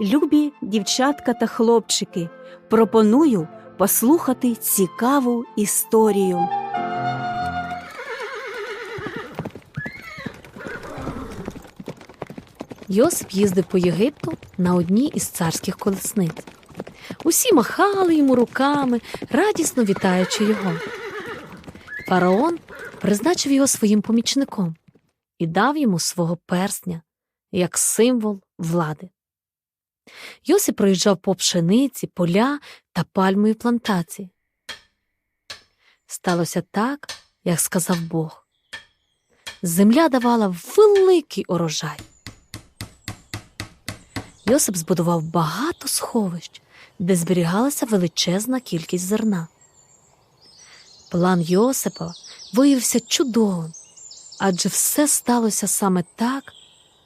Любі дівчатка та хлопчики, пропоную послухати цікаву історію. Йосип їздив по Єгипту на одній із царських колесниць. Усі махали йому руками, радісно вітаючи його. Фараон призначив його своїм помічником і дав йому свого персня як символ влади. Йосип проїжджав по пшениці, поля та пальмові плантації. Сталося так, як сказав Бог. Земля давала великий урожай. Йосип збудував багато сховищ, де зберігалася величезна кількість зерна. План Йосипа виявився чудовим, адже все сталося саме так,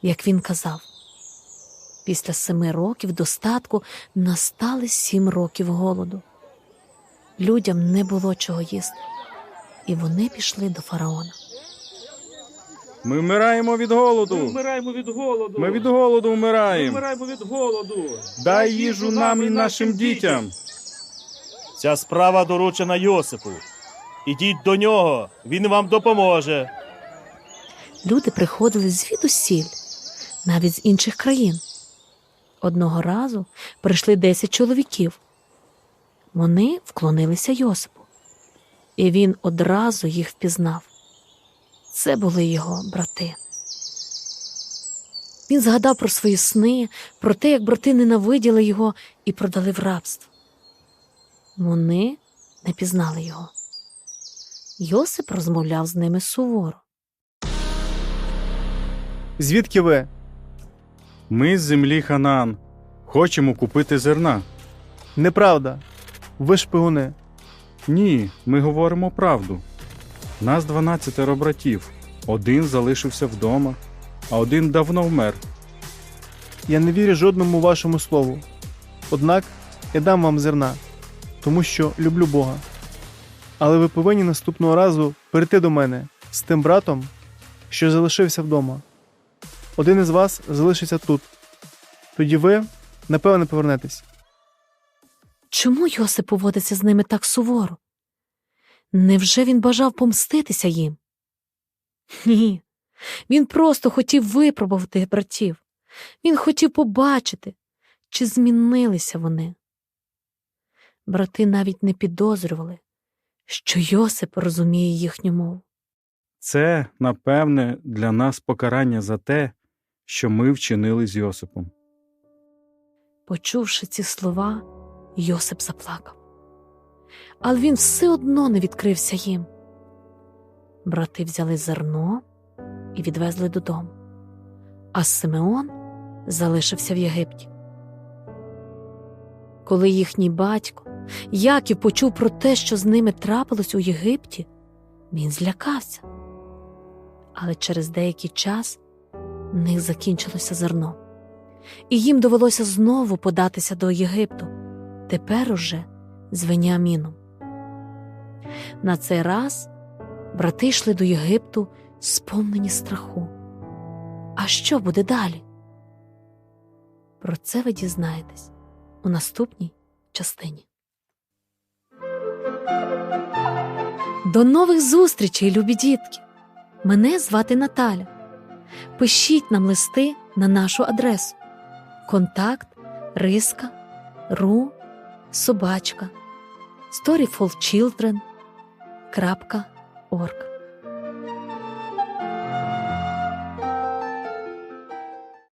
як він казав. Після семи років достатку настали сім років голоду. Людям не було чого їсти, і вони пішли до фараона. Ми вмираємо від голоду. Ми вмираємо від голоду. Ми від голоду Ми вмираємо. вмираємо від голоду. Дай їжу нам і нашим дітям. Ця справа доручена Йосипу. Ідіть до нього, він вам допоможе. Люди приходили звідусіль, навіть з інших країн. Одного разу прийшли десять чоловіків. Вони вклонилися Йосипу, і він одразу їх впізнав. Це були його брати. Він згадав про свої сни, про те, як брати ненавиділи його і продали в рабство. Вони не пізнали його. Йосип розмовляв з ними суворо. Звідки ви? Ми з землі Ханаан. Хочемо купити зерна. Неправда. Ви шпигуни. Ні, ми говоримо правду. Нас дванадцятеро братів. Один залишився вдома, а один давно вмер. Я не вірю жодному вашому слову. Однак я дам вам зерна, тому що люблю Бога. Але ви повинні наступного разу перейти до мене з тим братом, що залишився вдома. Один із вас залишиться тут. Тоді ви, напевне, повернетесь. Чому Йосип поводиться з ними так суворо? Невже він бажав помститися їм? Ні. Він просто хотів випробувати братів. Він хотів побачити, чи змінилися вони. Брати навіть не підозрювали, що Йосип розуміє їхню мову. Це, напевне, для нас покарання за те, що ми вчинили з Йосипом. Почувши ці слова, Йосип заплакав. Але він все одно не відкрився їм. Брати взяли зерно і відвезли додому, а Симеон залишився в Єгипті. Коли їхній батько Яків почув про те, що з ними трапилось у Єгипті, він злякався. Але через деякий час в них закінчилося зерно і їм довелося знову податися до Єгипту, тепер уже з Веніаміном. На цей раз брати йшли до Єгипту, сповнені страху. А що буде далі? Про це ви дізнаєтесь у наступній частині. До нових зустрічей, любі дітки! Мене звати Наталя. Пишіть нам листи на нашу адресу. Контакт риска ру собачка storyfulchildren.org